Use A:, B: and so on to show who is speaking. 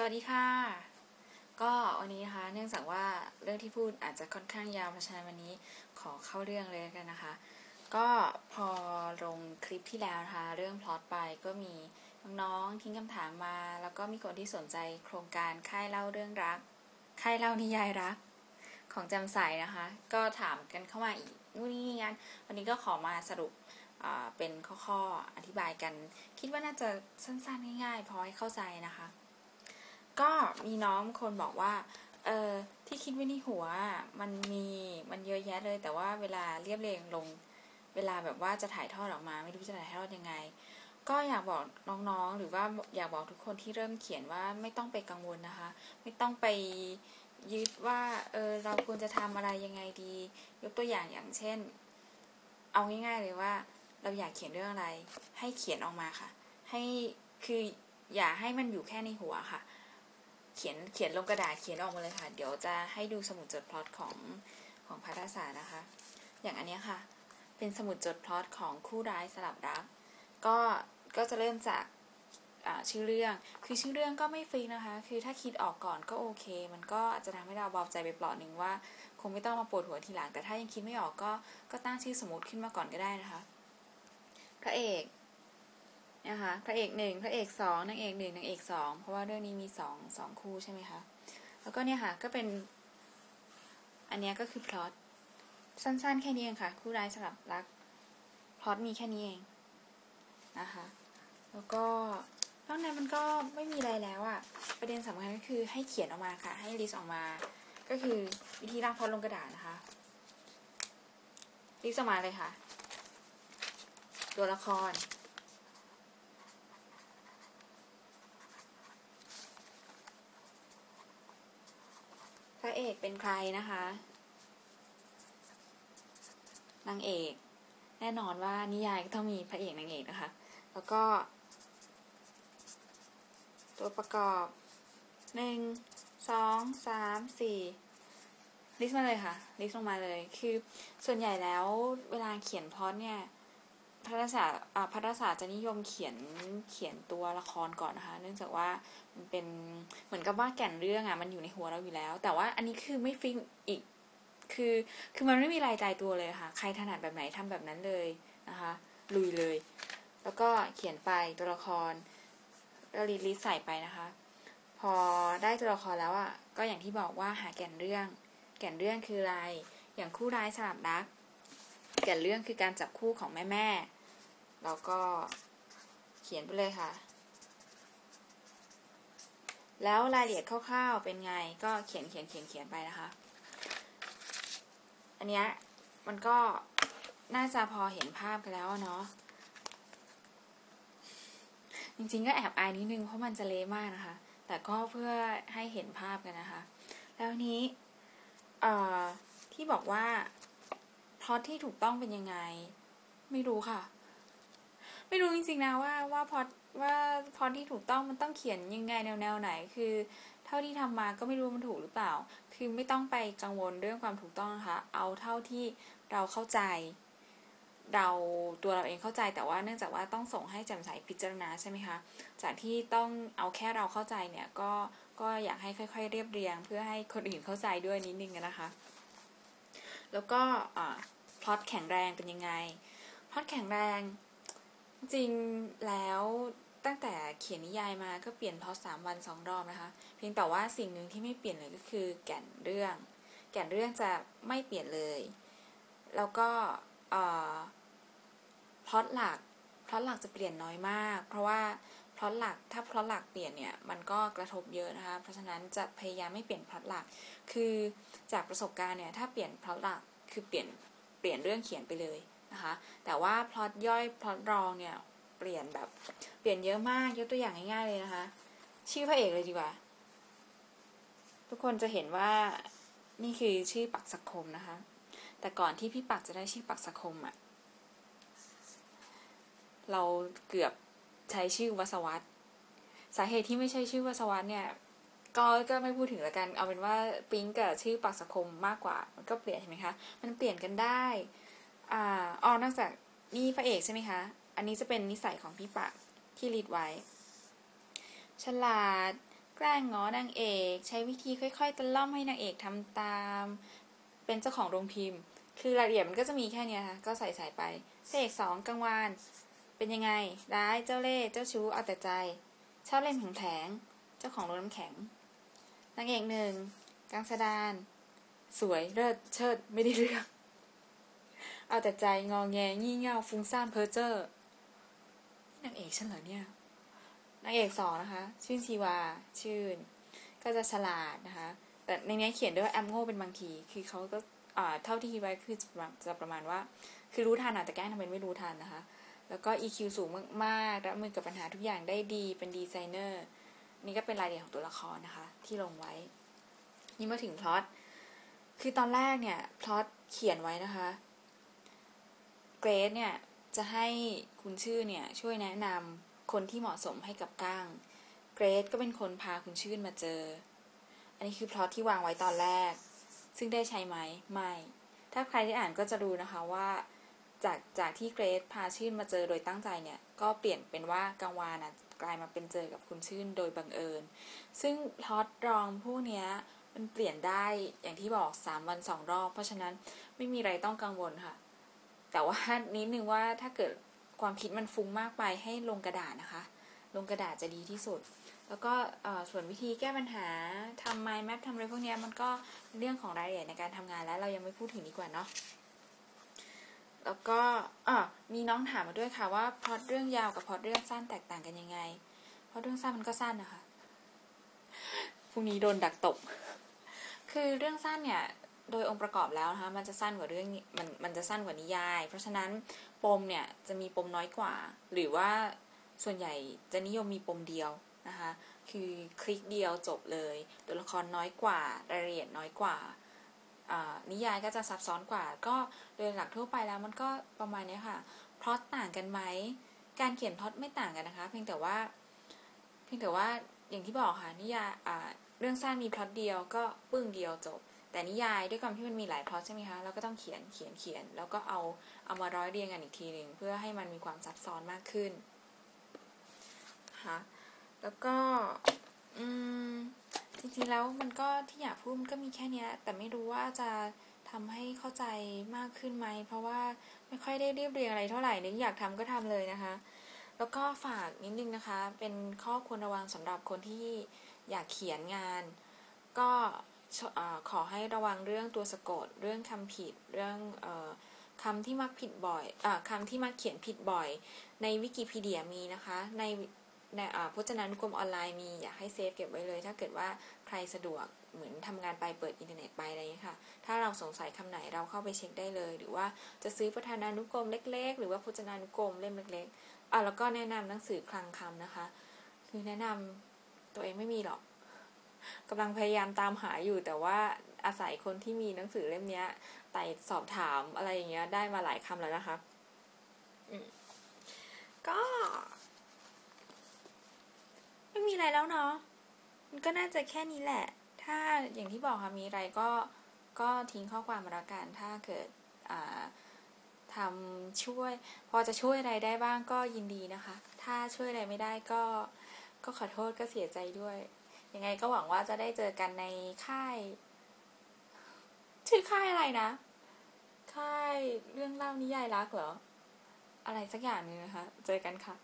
A: สวัสดีค่ะ ก็วันนี้นะคะ เนื่องจากว่าเรื่องที่พูดอาจจะค่อนข้างยาวเพราะฉะนั้นวันนี้ขอเข้าเรื่องเลยกันนะคะ ก็พอลงคลิปที่แล้วนะคะ เรื่องพล็อตไปก็มีน้องๆทิ้งคำถามมา แล้วก็มีคนที่สนใจโครงการค่ายเล่าเรื่องรัก ค่ายเล่านิยายรัก ของจำใสนะคะ ก็ถามกันเข้ามาอีกนู่นนี่งันวันนี้ก็ขอมาสรุปเป็นข้อๆอธิบายกัน คิดว่าน่าจะสั้นๆง่ายๆพอให้เข้าใจนะคะ ก็มีน้องคนบอกว่า เออที่คิดไว้ในหัวมันมีมันเยอะแยะเลย แต่ว่าเวลาเรียบเรียงลง เวลาแบบว่าจะถ่ายทอดออกมา ไม่รู้จะถ่ายทอดยังไง ก็อยากบอกน้องๆ หรือว่าอยากบอกทุกคนที่เริ่มเขียนว่าไม่ต้องไปกังวลนะคะ ไม่ต้องไปยึดว่าเออเราควรจะทำอะไรยังไงดี ยกตัวอย่างอย่างเช่น เอาง่ายๆเลยว่า เราอยากเขียนเรื่องอะไร ให้เขียนออกมาค่ะ ให้คืออย่าให้มันอยู่แค่ในหัวค่ะ เขียนเขียนลงกระดาษเขียนออกมาเลยค่ะ เดี๋ยวจะให้ดูสมุดจดพล็อตของของพัฒศาสตร์นะคะ อย่างอันนี้ค่ะ เป็นสมุดจดพล็อตของคู่ร้ายสลับรัก ก็ก็จะเริ่มจากชื่อเรื่อง คือชื่อเรื่องก็ไม่ฟิกนะคะ คือถ้าคิดออกก่อนก็โอเค มันก็อาจจะทำให้เราเบาใจไปเปลาะหนึ่งว่า คงไม่ต้องมาปวดหัวทีหลัง แต่ถ้ายังคิดไม่ออกก็ก็ตั้งชื่อสมมติขึ้นมาก่อนก็ได้นะคะ พระเอก นะคะพระเอกหนึ่งพระเอกสองนางเอกหนึ่งนางเอกสองเพราะว่าเรื่องนี้มีสองสองคู่ใช่ไหมคะแล้วก็เนี่ยค่ะก็เป็น อันนี้ก็คือพล็อตสั้นๆ แค่นี้เองค่ะ คู่ร้ายสลับรักพล็อตมีแค่นี้เองนะคะแล้วก็นอกนั้นมันก็ไม่มีอะไรแล้วอะประเด็นสำคัญก็คือให้เขียนออกมาค่ะ ให้ลิสต์ออกมา ก็คือวิธีร่างพล็อตลงกระดาษนะคะลิสต์ออกมาเลยค่ะ ตัวละคร พระ เอกเป็นใครนะคะ นางเอก แน่นอนว่านิยายก็ต้องมีพระเอกนางเอกนะคะ แล้วก็ ตัวประกอบหนึ่งสองสามสี่ลิสต์มาเลยค่ะ ลิสต์ลงมาเลย คือส่วนใหญ่แล้วเวลาเขียนพอดเนี่ย พัฒศาสตร์พัฒศาสตร์จะนิยมเขียนเขียนตัวละครก่อนนะคะ เนื่องจากว่ามันเป็นเหมือนกับว่าแก่นเรื่องอะมันอยู่ในหัวเราอยู่แล้ว แต่ว่าอันนี้คือไม่ฟิกอีก คือคือมันไม่มีรายใจตัวเลยค่ะ ใครถนัดแบบไหนทำแบบนั้นเลยนะคะ ลุยเลย แล้วก็เขียนไปตัวละครแล้วรีลิสใส่ไปนะคะ พอได้ตัวละครแล้วอะก็อย่างที่บอกว่าหาแก่นเรื่อง แก่นเรื่องคืออะไรอย่างคู่ร้ายสลับรักแก่นเรื่องคือการจับคู่ของแม่แม่ แล้วก็เขียนไปเลยค่ะ แล้วรายละเอียดคร่าวๆเป็นไงก็เขียนเขียนเขียนเขียนไปนะคะ อันเนี้ยมันก็น่าจะพอเห็นภาพกันแล้วเนาะจริงๆก็แอบอายนิดนึงเพราะมันจะเละมากนะคะ แต่ก็เพื่อให้เห็นภาพกันนะคะ แล้วนี้ที่บอกว่าพลอตที่ถูกต้องเป็นยังไง ไม่รู้ค่ะ ไม่รู้จริงๆนะว่าว่าพอว่าพอที่ถูกต้องมันต้องเขียนยังไงแนวแนวไหน คือ เท่าที่ทำมาก็ไม่รู้มันถูกหรือเปล่า คือไม่ต้องไปกังวลเรื่องความถูกต้องนะคะ เอาเท่าที่เราเข้าใจ เราตัวเราเองเข้าใจแต่ว่าเนื่องจากว่าต้องส่งให้แจ่มใสพิจารณาใช่ไหมคะ จากที่ต้องเอาแค่เราเข้าใจเนี่ยก็ก็อยากให้ค่อย ๆ เรียบเรียง เพื่อให้คนอื่นเข้าใจด้วยนิดนึงนะคะ แล้วก็พล็อตแข็งแรงเป็นยังไงพล็อตแข็งแรง จริงแล้วตั้งแต่เขียนนิยายมาก็เปลี่ยนพอสามวันสองรอบนะคะ เพียงแต่ว่าสิ่งหนึ่งที่ไม่เปลี่ยนเลยก็คือแก่นเรื่อง แก่นเรื่องจะไม่เปลี่ยนเลย แล้วก็พล็อตหลักพล็อตหลักจะเปลี่ยนน้อยมาก เพราะว่าพล็อตหลักถ้าพล็อตหลักเปลี่ยนเนี่ยมันก็กระทบเยอะนะคะ เพราะฉะนั้นจะพยายามไม่เปลี่ยนพล็อตหลัก คือจากประสบการณ์เนี่ยถ้าเปลี่ยนพล็อตหลักคือเปลี่ยนเปลี่ยนเรื่องเขียนไปเลย นะคะ แต่ว่าพล็อตย่อยพล็อตรองเนี่ยเปลี่ยนแบบเปลี่ยนเยอะมากยกตัวอย่างง่ายๆเลยนะคะ ชื่อพระเอกเลยดีกว่า ทุกคนจะเห็นว่านี่คือชื่อปักสักคมนะคะ แต่ก่อนที่พี่ปักจะได้ชื่อปักสักคมอะ่ะเราเกือบใช้ชื่อวสวัตสาเหตุที่ไม่ใช่ชื่อวสวัตเนี่ยก็ก็ไม่พูดถึงแล้วกัน เอาเป็นว่าปิ๊งกับชื่อปักสักคมมากกว่า มันก็เปลี่ยนใช่ไหมคะ มันเปลี่ยนกันได้ อ่าอ๋อนอกจากนี่พระเอกใช่ไหมคะ อันนี้จะเป็นนิสัยของพี่ปักที่รีดไว้ ฉลาด แกล้งง้อนางเอก ใช้วิธีค่อยๆตะล่อมให้นางเอกทำตาม เป็นเจ้าของโรงพิมพ์ คือรายละเอียดมันก็จะมีแค่นี้ค่ะก็ใส่ใส่ไปพระเอกสองกังวาน เป็นยังไง ร้าย เจ้าเล่ห์ เจ้าชู้ เอาแต่ใจ ชอบเล่นแผงแผงเจ้าของโรงน้ำแข็ง นางเอกหนึ่งกังสดาน สวย เลิศ เชิด ไม่ได้เรื่อง เอาแต่ใจงองแงงี่เง่าฟุ้งซ่านเพ้อเจ้อนางเอกฉันเหรอเนี่ยนางเอกสองนะคะ ชื่นชีวา ชื่น ก็จะฉลาดนะคะ แต่ในนี้เขียนด้วยว่าแอมโง่เป็นบางที คือเขาก็อ่าเท่าที่คิดไว้คือจะประมาณว่า คือรู้ทันอาจจะแกล้งทำเป็นไม่รู้ทันนะคะ แล้วก็ EQ สูงมากๆรับมือกับปัญหาทุกอย่างได้ดีเป็นดีไซเนอร์ นี่ก็เป็นรายละเอียดของตัวละครนะคะ ที่ลงไว้ นี่มาถึงพล็อต คือตอนแรกเนี่ยพล็อตเขียนไว้นะคะ เกรซเนี่ยจะให้คุณชื่อเนี่ยช่วยแนะนำคนที่เหมาะสมให้กับก้าง เกรซก็เป็นคนพาคุณชื่นมาเจอ อันนี้คือพล็อตที่วางไว้ตอนแรก ซึ่งได้ใช้ไหมไม่ ถ้าใครที่อ่านก็จะรู้นะคะว่าจากจากที่เกรซพาชื่นมาเจอโดยตั้งใจเนี่ยก็เปลี่ยนเป็นว่ากังวานะกลายมาเป็นเจอกับคุณชื่นโดยบังเอิญ ซึ่งพล็อตรองพวกเนี้ยมันเปลี่ยนได้อย่างที่บอกสามวันสองรอบ เพราะฉะนั้นไม่มีอะไรต้องกังวลค่ะ แต่ว่านิดนึงว่าถ้าเกิดความคิดมันฟุ้งมากไปให้ลงกระดาษนะคะ ลงกระดาษจะดีที่สุด แล้วก็ส่วนวิธีแก้ปัญหาทำไมแมปทำอะไรพวกนี้มันก็เรื่องของรายละเอียดในการทำงานแล้วเรายังไม่พูดถึงดีกว่าเนาะแล้วก็มีน้องถามมาด้วยค่ะว่าพล็อตเรื่องยาวกับพล็อตเรื่องสั้นแตกต่างกันยังไงเพราะเรื่องสั้นมันก็สั้นนะคะพรุ่งนี้โดนดักตบ คือเรื่องสั้นเนี่ย โดยองค์ประกอบแล้วนะคะมันจะสั้นกว่าเรื่องมันมันจะสั้นกว่านิยาย เพราะฉะนั้นปมเนี่ยจะมีปมน้อยกว่า หรือว่าส่วนใหญ่จะนิยมมีปมเดียวนะคะคือคลิกเดียวจบเลยตัวละครน้อยกว่ารายละเอียดน้อยกว่านิยายก็จะซับซ้อนกว่า ก็โดยหลักทั่วไปแล้วมันก็ประมาณนี้ค่ะพล็อตต่างกันไหมการเขียนพล็อตไม่ต่างกันนะคะ เพียงแต่ว่า เพียงแต่ว่าอย่างที่บอกค่ะนิยายเรื่องสั้นมีพล็อตเดียวก็ปึ้งเดียวจบ แต่นิยายด้วยความที่มันมีหลายพล็อตใช่ไหมคะเราก็ต้องเขียนเขียนเขียน แล้วก็เอาเอามาร้อยเรียงกันอีกทีหนึ่งเพื่อให้มันมีความซับซ้อนมากขึ้นค่ะแล้วก็อืมจริงๆแล้วมันก็ที่อยากพูดก็มีแค่นี้แต่ไม่รู้ว่าจะทำให้เข้าใจมากขึ้นไหม เพราะว่าไม่ค่อยได้เรียบเรียงอะไรเท่าไหร่นึกอยากทำก็ทำเลยนะคะ แล้วก็ฝากนิดนึงนะคะ เป็นข้อควรระวังสำหรับคนที่อยากเขียนงาน ก็ ขอให้ระวังเรื่องตัวสะกด เรื่องคำผิด เรื่องอคำที่มักผิดบ่อยอคำที่มักเขียนผิดบ่อย ในวิกิพีเดียมีนะคะ ในในพจนานุกรมออนไลน์มีอยากให้เซฟเก็บไว้เลย ถ้าเกิดว่าใครสะดวกเหมือนทำงานไปเปิดอินเทอร์เน็ตไปอะไรอย่างนี้ค่ะ ถ้าเราสงสัยคำไหนเราเข้าไปเช็คได้เลย หรือว่าจะซื้อพจนานุกรมเล็ก ๆ หรือว่าพจนานุกรมเล่มเล็กๆอะแล้วก็แนะนำหนังสือคลังคำนะคะ คือแนะนำตัวเองไม่มีหรอก กำลังพยายามตามหาอยู่แต่ว่าอาศัยคนที่มีหนังสือเล่มนี้ไต่สอบถามอะไรอย่างเงี้ยได้มาหลายคำแล้วนะคะก็ ไม่มีอะไรแล้วเนาะมันก็น่าจะแค่นี้แหละ ถ้าอย่างที่บอกค่ะมีอะไรก็ก็ทิ้งข้อความมาละกันถ้าเกิดทำช่วย พอจะช่วยอะไรได้บ้างก็ยินดีนะคะ ถ้าช่วยอะไรไม่ได้ก็ก็ขอโทษก็เสียใจด้วย ยังไงก็หวังว่าจะได้เจอกันในค่าย ชื่อค่ายอะไรนะ ค่ายเรื่องเล่านิยายรักเหรอ อะไรสักอย่างนึงนะคะ เจอกันค่ะ